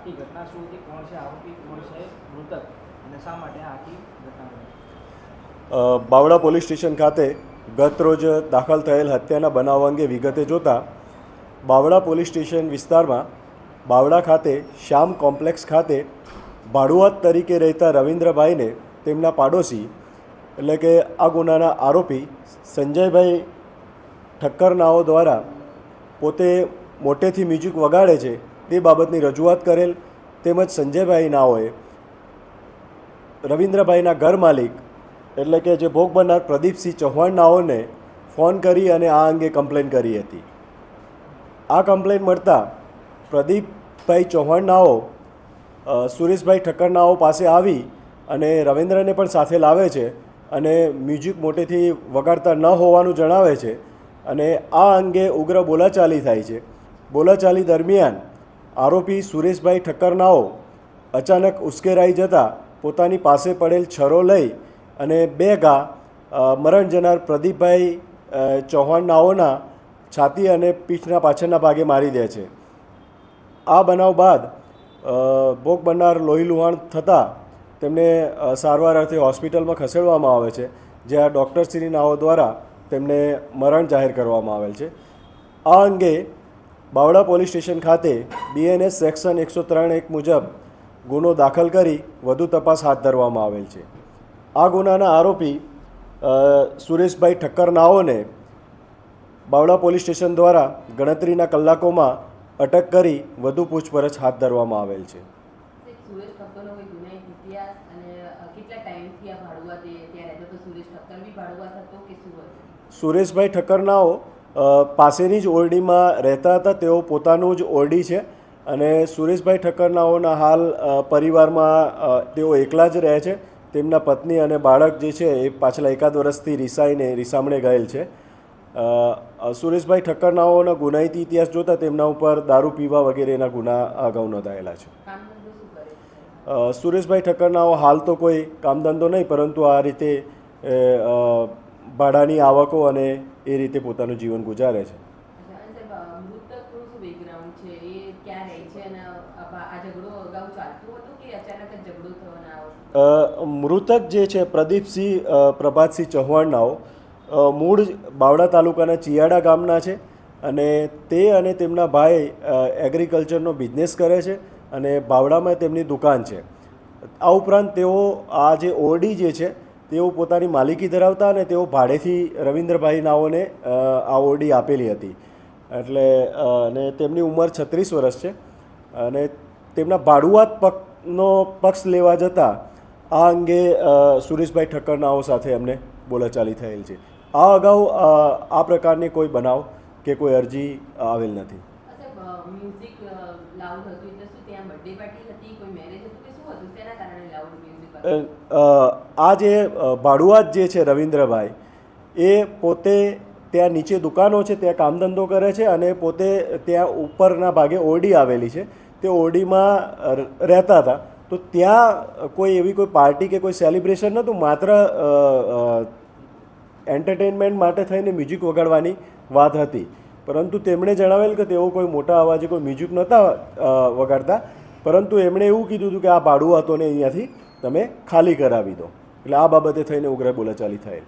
આખી ઘટના શું હતી, કોણ છે, આરોપી, કોણ છે, મૃતક અને શા માટે આખી ઘટના બાવળા પોલીસ સ્ટેશન ખાતે ગત રોજ દાખલ થયેલ હત્યાના બનાવ અંગે વિગતે જોતા બાવળા પોલીસ સ્ટેશન વિસ્તારમાં બાવળા ખાતે શ્યામ કોમ્પ્લેક્સ ખાતે ભાડુઆત તરીકે રહેતા રવિન્દ્રભાઈને તેમના પાડોશી, એટલે કે આ ગુનાના આરોપી સંજયભાઈ ઠક્કરનાઓ દ્વારા પોતે મોટેથી મ્યુઝિક વગાડે છે તે બાબતની રજૂઆત કરેલ તેમજ સંજયભાઈ નાઓએ રવિન્દ્રભાઈના ઘર માલિક એટલે કે જે ભોગ બનનાર પ્રદીપસિંહ ચૌહાણ નાઓને ફોન કરી અને આ અંગે કમ્પ્લેન કરી હતી. આ કમ્પ્લેન મળતા પ્રદીપભાઈ ચૌહાણ નાઓ સુરેશભાઈ ઠક્કર નાઓ પાસે આવી અને રવિન્દ્રને પણ સાથે લાવે છે અને મ્યુઝિક મોટેથી વગાડતા ન હોવાનું જણાવે છે અને આ અંગે ઉગ્ર બોલાચાલી થાય છે. બોલાચાલી દરમિયાન આરોપી સુરેશભાઈ ઠક્કરનાઓ અચાનક ઉશ્કેરાઈ જતા પોતાની પાસે પડેલ છરો લઈ અને બે ઘા મરણ જનાર પ્રદીપભાઈ ચૌહાણનાઓના છાતી અને પીઠના પાછળના ભાગે મારી દે છે. આ બનાવ બાદ ભોગ બનનાર લોહી લુહાણ થતાં તેમને સારવાર અર્થે હોસ્પિટલમાં ખસેડવામાં આવે છે, જ્યાં ડૉક્ટરશ્રી નાઓ દ્વારા તેમને મરણ જાહેર કરવામાં આવેલ છે. આ અંગે બાવળા પોલીસ સ્ટેશન ખાતે બીએનએસ સેક્શન એકસો ત્રણ એક મુજબ ગુનો દાખલ કરી વધુ તપાસ હાથ ધરવામાં આવેલ છે. આ ગુનાના આરોપી સુરેશભાઈ ઠક્કર નાઓને બાવળા પોલીસ સ્ટેશન દ્વારા ગણતરીના કલાકોમાં અટક કરી વધુ પૂછપરછ હાથ ધરવામાં આવેલ છે. સુરેશભાઈ ઠક્કરનાઓ પાસેની જ ઓરડીમાં રહેતા હતા. તેઓ પોતાનું જ ઓરડી છે અને સુરેશભાઈ ઠક્કરનાઓના હાલ પરિવારમાં તેઓ એકલા જ રહે છે. તેમના પત્ની અને બાળક જે છે એ પાછલા એકાદ વર્ષથી રિસાઈને, રિસામણે ગયેલ છે. સુરેશભાઈ ઠક્કરનાઓના ગુનાહિત ઇતિહાસ જોતાં તેમના ઉપર દારૂ પીવા વગેરેના ગુના અગાઉ નોંધાયેલા છે. સુરેશભાઈ ઠક્કરનાઓ હાલ તો કોઈ કામ ધંધો નહીં, પરંતુ આ રીતે ભાડાની આવકો અને એ રીતે પોતાનું જીવન ગુજારે છે. મૃતક જે છે પ્રદીપસિંહ પ્રભાતસિંહ ચૌહાણનાઓ મૂળ બાવડા તાલુકાના ચિયાડા ગામના છે અને તે અને તેમના ભાઈ એગ્રીકલ્ચરનો બિઝનેસ કરે છે અને બાવડામાં તેમની દુકાન છે. આ ઉપરાંત તેઓ આ જે ઓરડી જે છે તેઓ પોતાની માલિકી ધરાવતા અને તેઓ ભાડેથી રવિન્દ્રભાઈ નાઓને આ ઓરડી આપેલી હતી. એટલે અને તેમની ઉંમર છત્રીસ વર્ષ છે. અને તેમના ભાડુઆત પક્ષનો પક્ષ લેવા જતાં આ અંગે સુરેશભાઈ ઠક્કરનાઓ સાથે એમને બોલાચાલી થયેલ છે. આ અગાઉ આ પ્રકારની કોઈ બનાવ કે કોઈ અરજી આવેલ નથી. મ્યુઝિક લાઉડ હતું. એટલે શું ત્યાં બર્થડે પાર્ટી હતી, કોઈ મેરેજ હતું કે શું હતું? તેના કારણે લાઉડ મ્યુઝિક આ જે ભાડુઆત જે છે રવિન્દ્રભાઈ, એ પોતે ત્યાં નીચે દુકાનો છે, ત્યાં કામ ધંધો કરે છે અને પોતે ત્યાં ઉપરના ભાગે ઓરડી આવેલી છે. તે ઓરડીમાં રહેતા હતા. તો ત્યાં કોઈ એવી કોઈ પાર્ટી કે કોઈ સેલિબ્રેશન નહોતું, માત્ર એન્ટરટેનમેન્ટ માટે થઈને મ્યુઝિક વગાડવાની વાત હતી. પરંતુ તેમણે જણાવેલ કે તેઓ કોઈ મોટા અવાજે કોઈ મ્યુઝિક નહોતા વગાડતા. પરંતુ એમણે એવું કીધું હતું કે આ ભાડુઆતોને અહીંયાથી તમે ખાલી કરાવી દો. એટલે આ બાબતે થઈને ઉગ્ર બોલાચાલી થયેલ.